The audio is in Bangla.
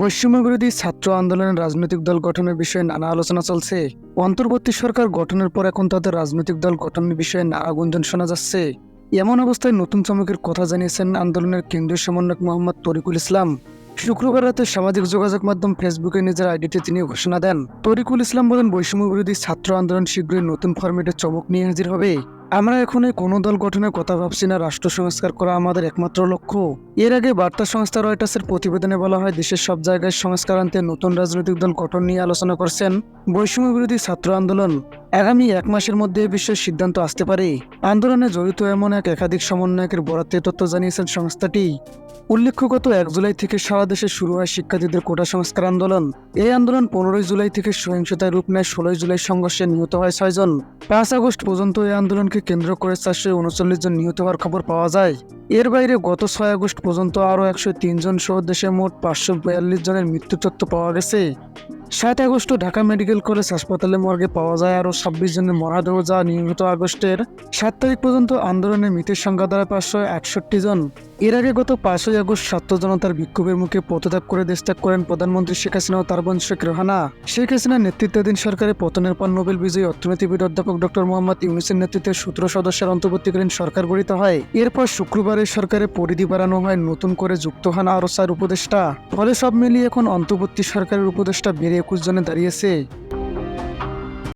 বৈষম্য বিরোধী ছাত্র আন্দোলনের রাজনৈতিক দল গঠনের বিষয়ে নানা আলোচনা চলছে। অন্তর্বর্তী সরকার গঠনের পর এখন তাদের রাজনৈতিক দল গঠনের বিষয়ে নানা গুঞ্জন শোনা যাচ্ছে। এমন অবস্থায় নতুন চমকের কথা জানিয়েছেন আন্দোলনের কেন্দ্রীয় সমন্বয়ক মোহাম্মদ তরিকুল ইসলাম। শুক্রবার রাতে সামাজিক যোগাযোগ মাধ্যম ফেসবুকে নিজের আইডিতে তিনি ঘোষণা দেন। তরিকুল ইসলাম বলেন বৈষম্য বিরোধী ছাত্র আন্দোলন শীঘ্রই নতুন ফরম্যাটে চমক নিয়ে হাজির হবে। আমরা এখন এই কোনো দল গঠনের কথা ভাবছি না। রাষ্ট্র সংস্কার করা আমাদের একমাত্র লক্ষ্য। এর আগে বার্তা সংস্থা রয়টার্সের প্রতিবেদনে বলা হয়, দেশের সব জায়গায় সংস্কার আনতে নতুন রাজনৈতিক দল গঠন নিয়ে আলোচনা করছেন বৈষম্য বিরোধী ছাত্র আন্দোলন। আগামী এক মাসের মধ্যে এ বিষয়ে সিদ্ধান্ত আসতে পারে। আন্দোলনে জড়িত এমন এক একাধিক সমন্বয়কের বরাতে তথ্য জানিয়েছেন সংস্থাটি। উল্লেখ্য, গত এক জুলাই থেকে সারা দেশে শুরু হয় শিক্ষার্থীদের কোটা সংস্কার আন্দোলন। এই আন্দোলন পনেরোই জুলাই থেকে সহিংসতায় রূপ নেয়, ষোলোই জুলাই সংঘর্ষে নিহত হয় ছয়জন। পাঁচ আগস্ট পর্যন্ত এই আন্দোলনকে কেন্দ্র করে চারশো উনচল্লিশ জন নিহত হওয়ার খবর পাওয়া যায়। এর বাইরে গত ছয় আগস্ট পর্যন্ত আরও একশো তিনজন সহ দেশে মোট পাঁচশো বিয়াল্লিশ জনের মৃত্যু তথ্য পাওয়া গেছে। সাত আগস্ট ঢাকা মেডিকেল কলেজ হাসপাতালে মর্গে পাওয়া যায় আরও ছাব্বিশ জনের মরাদেহ যা নিয়মিত আগস্টের সাত তারিখ পর্যন্ত আন্দোলনের মৃতের সংখ্যা দ্বারা পাঁচশো একষট্টি জন। এর আগে গত পাঁচই আগস্ট ছাত্র জনতার বিক্ষোভের মুখে পদত্যাগ করে দেশত্যাগ করেন প্রধানমন্ত্রী শেখ হাসিনা ও তার বোন শেখ রেহানা। শেখ হাসিনার নেতৃত্বাধীন সরকারের পতনের পর নোবেল বিজয়ী অর্থনীতিবিদ অধ্যাপক ডক্টর মোহাম্মদ ইউনুসের নেতৃত্বে সূত্র সদস্যের অন্তর্বর্তীকালীন সরকার গঠিত হয়। এরপর শুক্রবার এই সরকারের পরিধি বাড়ানো হয়, নতুন করে যুক্ত হন আরও চার উপদেষ্টা। ফলে সব মিলিয়ে এখন অন্তর্বর্তী সরকারের উপদেষ্টা বেড়ে একুশ জনে দাঁড়িয়েছে।